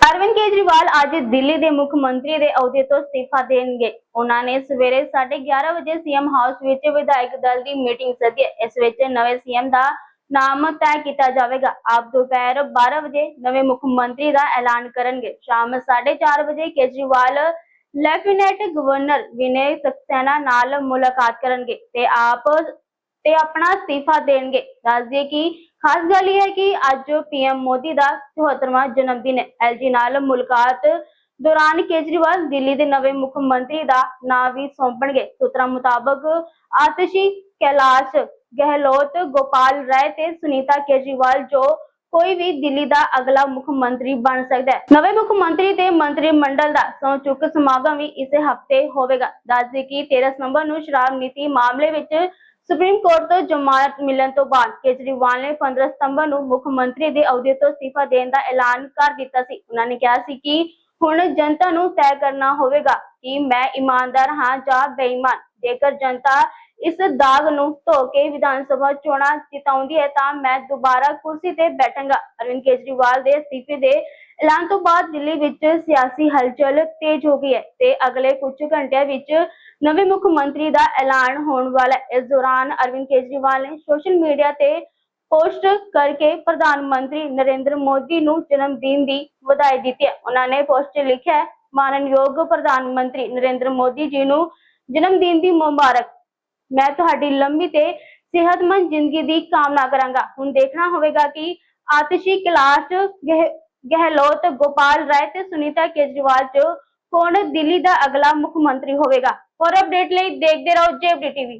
ਅਰਵਿੰਦ ਕੇਜਰੀਵਾਲ ਅੱਜ ਦਿੱਲੀ ਦੇ ਮੁੱਖ ਮੰਤਰੀ ਦੇ ਅਹੁਦੇ ਤੋਂ ਅਸਤੀਫਾ ਦੇਣਗੇ। ਉਹਨਾਂ ਨੇ ਸਵੇਰੇ 11:30 ਵਜੇ ਸੀਐਮ ਹਾਊਸ ਵਿੱਚ ਵਿਧਾਇਕ ਦਲ ਦੀ ਮੀਟਿੰਗ ਸੱਦੀ। ਇਸ ਵਿੱਚ ਨਵੇਂ ਸੀਐਮ ਦਾ ਨਾਮ ਤੈਅ ਕੀਤਾ ਜਾਵੇਗਾ। ਆਪ ਦੁਪਹਿਰ 12 ਵਜੇ ਨਵੇਂ ਮੁੱਖ ਮੰਤਰੀ ਦਾ ਐਲਾਨ ਕਰਨਗੇ। ਸ਼ਾਮ 4:30 ਵਜੇ ਕੇਜਰੀਵਾਲ ਲੈਫਟੀਨੈਂਟ ਗਵਰਨਰ ਵਿਨੇ ਸਕਸੈਨਾ ਨਾਲ ਮੁਲਾਕਾਤ ਕਰਨਗੇ ਤੇ ਆਪ ਤੇ ਆਪਣਾ ਅਸਤੀਫਾ ਦੇਣਗੇ। ਦੱਸ ਦਈਏ ਕਿ ਖਾਸ ਗੱਲ ਇਹ ਹੈ ਕਿ ਅੱਜ ਪੀਐਮ ਮੋਦੀ ਦਾ 74ਵਾਂ ਜਨਮ ਦਿਨ ਐਲਜੀ ਨਾਲ ਮੁਲਾਕਾਤ ਦੌਰਾਨ ਕੇਜਰੀਵਾਲ ਦਿੱਲੀ ਦੇ ਨਵੇਂ ਮੁੱਖ ਮੰਤਰੀ ਦਾ ਨਾਂ ਵੀ ਸੌਂਪਣਗੇ। ਸੂਤਰਾਂ ਮੁਤਾਬਕ ਆਤਸ਼ੀ ਕੈਲਾਸ਼ ਗਹਿਲੋਤ, ਗੋਪਾਲ ਰਾਏ ਤੇ ਸੁਨੀਤਾ ਕੇਜਰੀਵਾਲ, ਜੋ ਕੋਈ ਵੀ ਦਿੱਲੀ ਦਾ ਅਗਲਾ ਮੁੱਖ ਮੰਤਰੀ ਬਣ ਸਕਦਾ ਹੈ। ਨਵੇਂ ਮੁੱਖ ਮੰਤਰੀ ਤੇ ਮੰਤਰੀ ਮੰਡਲ ਦਾ ਸਹੁੰ ਚੁੱਕ ਸਮਾਗਮ ਵੀ ਇਸੇ ਹਫ਼ਤੇ ਹੋਵੇਗਾ। ਦੱਸ ਦਈਏ ਕਿ 13 ਸਤੰਬਰ ਨੂੰ ਸ਼ਰਾਬ ਨੀਤੀ ਮਾਮਲੇ ਵਿੱਚ ਸੁਪਰੀਮ ਕੋਰਟ ਤੋਂ ਜ਼ਮਾਨਤ ਮਿਲਣ ਤੋਂ ਬਾਅਦ ਕੇਜਰੀਵਾਲ ਨੇ 15 ਸਤੰਬਰ ਨੂੰ ਮੁੱਖ ਮੰਤਰੀ ਦੇ ਅਹੁਦੇ ਤੋਂ ਅਸਤੀਫਾ ਦੇਣ ਦਾ ਐਲਾਨ ਕਰ ਦਿੱਤਾ ਸੀ। ਉਹਨਾਂ ਨੇ ਕਿਹਾ ਸੀ ਕਿ ਹੁਣ ਜਨਤਾ ਨੂੰ ਤੈਅ ਕਰਨਾ ਹੋਵੇਗਾ ਕਿ ਮੈਂ ਇਮਾਨਦਾਰ ਹਾਂ ਜਾਂ ਬੇਈਮਾਨ। ਜੇਕਰ ਜਨਤਾ ਇਸ ਦਾਗ ਨੂੰ ਧੋ ਕੇ ਵਿਧਾਨ ਸਭਾ ਚੋਣਾਂ ਜਿਤਾਉਂਦੀ ਹੈ ਤਾਂ ਮੈਂ ਦੁਬਾਰਾ ਕੁਰਸੀ ਤੇ ਬੈਠਾਂਗਾ। ਅਰਵਿੰਦ ਕੇਜਰੀਵਾਲ ਦੇ ਅਸਤੀਫੇ ਦੇ ਐਲਾਨ ਤੋਂ ਬਾਅਦ ਦਿੱਲੀ ਵਿੱਚ ਸਿਆਸੀ ਹਲਚਲ ਤੇਜ਼ ਹੋ ਗਈ ਹੈ ਤੇ ਅਗਲੇ ਕੁਝ ਘੰਟਿਆਂ ਵਿੱਚ ਨਵੇਂ ਮੁੱਖ ਮੰਤਰੀ ਦਾ ਐਲਾਨ ਹੋਣ ਵਾਲਾ ਇਸ ਦੌਰਾਨ ਅਰਵਿੰਦ ਕੇਜਰੀਵਾਲ ਨੇ ਸੋਸ਼ਲ ਮੀਡੀਆ ਤੇ ਪੋਸਟ ਕਰਕੇ ਪ੍ਰਧਾਨ ਮੰਤਰੀ ਨਰਿੰਦਰ ਮੋਦੀ ਨੂੰ ਜਨਮ ਦਿਨ ਦੀ ਵਧਾਈ ਦਿੱਤੀ ਉਹਨਾਂ ਨੇ ਪੋਸਟ 'ਚ ਲਿਖਿਆ ਹੈ ਪ੍ਰਧਾਨ ਮੰਤਰੀ ਨਰਿੰਦਰ ਮੋਦੀ ਜੀ ਨੂੰ ਜਨਮ ਦਿਨ ਦੀ ਮੁਬਾਰਕ। ਮੈਂ ਤੁਹਾਡੀ ਲੰਮੀ ਤੇ ਸਿਹਤਮੰਦ ਜ਼ਿੰਦਗੀ ਦੀ ਕਾਮਨਾ ਕਰਾਂਗਾ। ਹੁਣ ਦੇਖਣਾ ਹੋਵੇਗਾ ਕਿ ਆਤਿਸ਼ੀ ਕਲਾਸ ਗਹਿ- ਗਹਿਲੋਤ ਗੋਪਾਲ ਰਾਏ ਤੇ ਸੁਨੀਤਾ ਕੇਜਰੀਵਾਲ ਚ ਕੌਣ ਦਿੱਲੀ ਦਾ ਅਗਲਾ ਮੁੱਖ ਮੰਤਰੀ ਹੋਵੇਗਾ। ਹੋਰ ਅਪਡੇਟ ਲਈ ਦੇਖਦੇ ਰਹੋ ਜੇਬਡੀ ਟੀਵੀ।